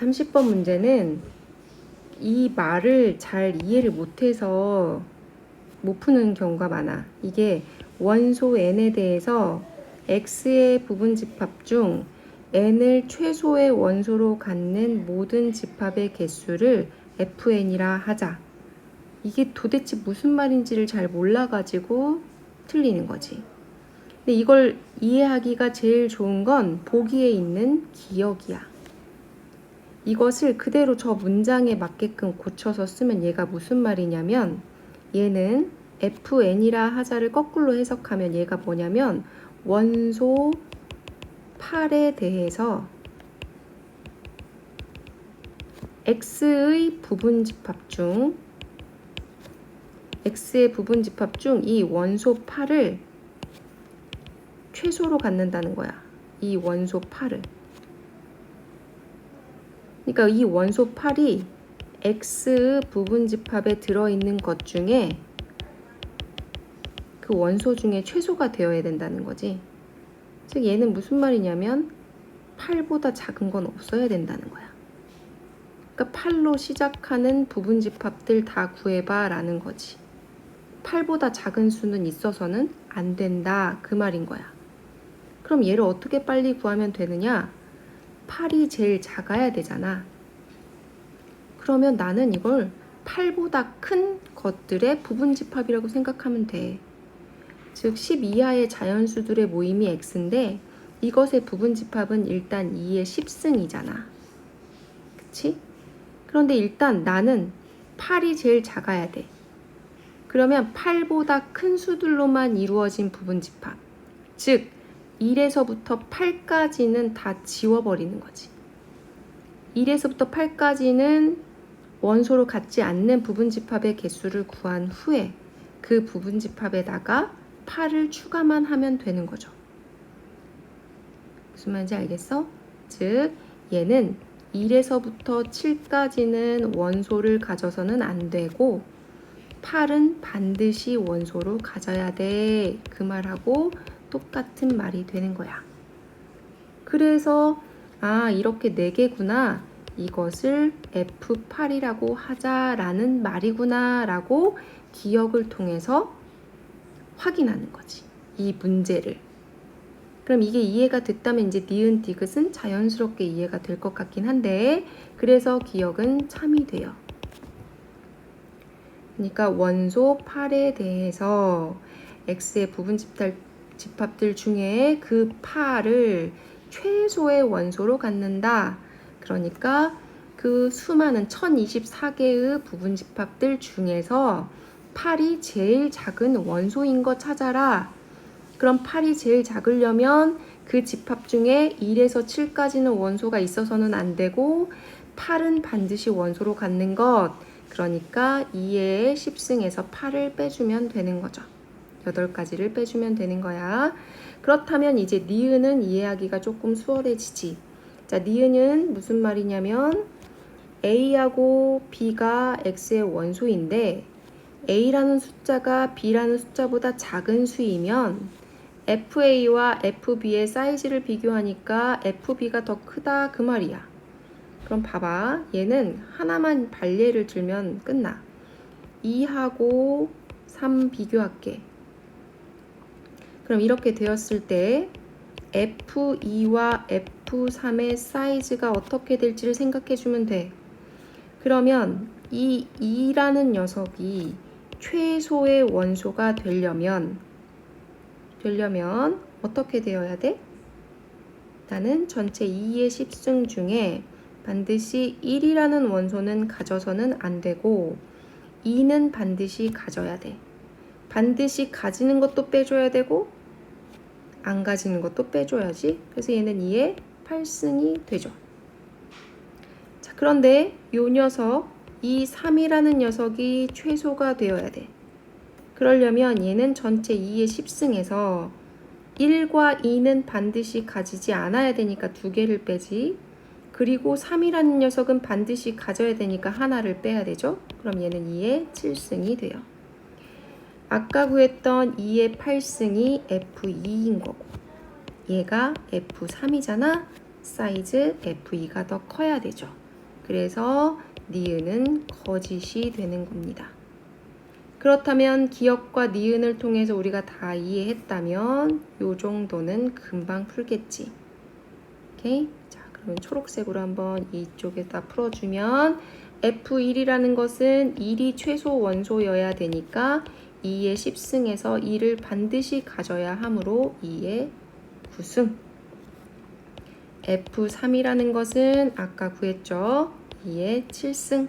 30번 문제는 이 말을 잘 이해를 못해서 못 푸는 경우가 많아. 이게 원소 n에 대해서 x의 부분 집합 중 n을 최소의 원소로 갖는 모든 집합의 개수를 fn이라 하자. 이게 도대체 무슨 말인지를 잘 몰라가지고 틀리는 거지. 근데 이걸 이해하기가 제일 좋은 건 보기에 있는 기억이야. 이것을 그대로 저 문장에 맞게끔 고쳐서 쓰면 얘가 무슨 말이냐면 얘는 fn이라 하자를 거꾸로 해석하면 얘가 뭐냐면 원소 8에 대해서 x의 부분 집합 중 x의 부분 집합 중 이 원소 8을 최소로 갖는다는 거야. 이 원소 8을. 그러니까 이 원소 8이 x 부분 집합에 들어있는 것 중에 그 원소 중에 최소가 되어야 된다는 거지. 즉 얘는 무슨 말이냐면 8보다 작은 건 없어야 된다는 거야. 그러니까 8로 시작하는 부분 집합들 다 구해봐 라는 거지. 8보다 작은 수는 있어서는 안 된다 그 말인 거야. 그럼 얘를 어떻게 빨리 구하면 되느냐? 8이 제일 작아야 되잖아. 그러면 나는 이걸 8보다 큰 것들의 부분 집합이라고 생각하면 돼. 즉, 10 이하의 자연수들의 모임이 x인데 이것의 부분 집합은 일단 2의 10승이잖아. 그치? 그런데 일단 나는 8이 제일 작아야 돼. 그러면 8보다 큰 수들로만 이루어진 부분 집합. 즉, 1에서부터 8까지는 다 지워버리는 거지. 1에서부터 8까지는 원소로 갖지 않는 부분 집합의 개수를 구한 후에 그 부분 집합에다가 8을 추가만 하면 되는 거죠. 무슨 말인지 알겠어? 즉, 얘는 1에서부터 7까지는 원소를 가져서는 안 되고 8은 반드시 원소로 가져야 돼. 그 말하고 똑같은 말이 되는 거야. 그래서 아 이렇게 네 개구나 이것을 F8이라고 하자라는 말이구나라고 기억을 통해서 확인하는 거지. 이 문제를. 그럼 이게 이해가 됐다면 이제 니은 디귿은 자연스럽게 이해가 될 것 같긴 한데 그래서 기억은 참이 돼요. 그러니까 원소 8에 대해서 x의 부분 집합 집합들 중에 그 8을 최소의 원소로 갖는다. 그러니까 그 수많은 1024개의 부분 집합들 중에서 8이 제일 작은 원소인 거 찾아라. 그럼 8이 제일 작으려면 그 집합 중에 1에서 7까지는 원소가 있어서는 안 되고 8은 반드시 원소로 갖는 것. 그러니까 2의 10승에서 8을 빼주면 되는 거죠. 8가지를 빼주면 되는 거야. 그렇다면 이제 니은은 이해하기가 조금 수월해지지. 자, 니은은 무슨 말이냐면 A하고 B가 X의 원소인데 A라는 숫자가 B라는 숫자보다 작은 수이면 FA와 FB의 사이즈를 비교하니까 FB가 더 크다 그 말이야. 그럼 봐봐. 얘는 하나만 발예를 들면 끝나. 2하고 3 비교할게. 그럼 이렇게 되었을 때 F2와 F3의 사이즈가 어떻게 될지를 생각해 주면 돼. 그러면 이 2라는 녀석이 최소의 원소가 되려면 되려면 어떻게 되어야 돼? 나는 전체 2의 10승 중에 반드시 1이라는 원소는 가져서는 안 되고 2는 반드시 가져야 돼. 반드시 가지는 것도 빼줘야 되고 안 가지는 것도 빼줘야지. 그래서 얘는 2의 8승이 되죠. 자, 그런데 요 녀석, 이 3이라는 녀석이 최소가 되어야 돼. 그러려면 얘는 전체 2의 10승에서 1과 2는 반드시 가지지 않아야 되니까 두 개를 빼지. 그리고 3이라는 녀석은 반드시 가져야 되니까 하나를 빼야 되죠. 그럼 얘는 2의 7승이 돼요. 아까 구했던 2의 8승이 F2인 거고 얘가 F3이잖아. 사이즈 F2가 더 커야 되죠. 그래서 니은은 거짓이 되는 겁니다. 그렇다면 기억과 니은을 통해서 우리가 다 이해했다면 요 정도는 금방 풀겠지. 오케이? 자, 그러면 초록색으로 한번 이쪽에다 풀어주면 F1이라는 것은 1이 최소 원소여야 되니까 2의 10승에서 2를 반드시 가져야 하므로 2의 9승. F3이라는 것은 아까 구했죠? 2의 7승.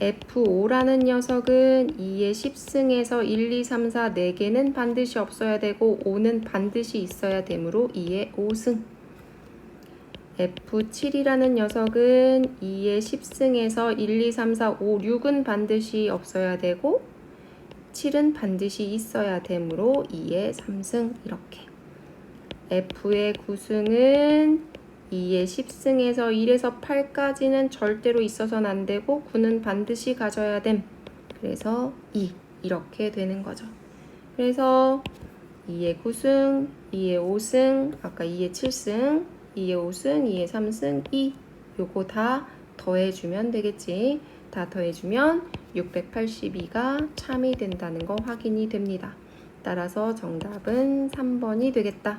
F5라는 녀석은 2의 10승에서 1, 2, 3, 4, 4개는 반드시 없어야 되고 5는 반드시 있어야 되므로 2의 5승. F7이라는 녀석은 2의 10승에서 1, 2, 3, 4, 5, 6은 반드시 없어야 되고 7은 반드시 있어야 되므로 2의 3승 이렇게. F의 9승은 2의 10승에서 1에서 8까지는 절대로 있어서는 안 되고 9는 반드시 가져야 됨. 그래서 2 이렇게 되는 거죠. 그래서 2의 9승, 2의 5승, 아까 2의 7승, 2의 5승, 2의 3승, 2 요거 다 더해주면 되겠지. 다 더해주면 682가 참이 된다는 거 확인이 됩니다. 따라서 정답은 3번이 되겠다.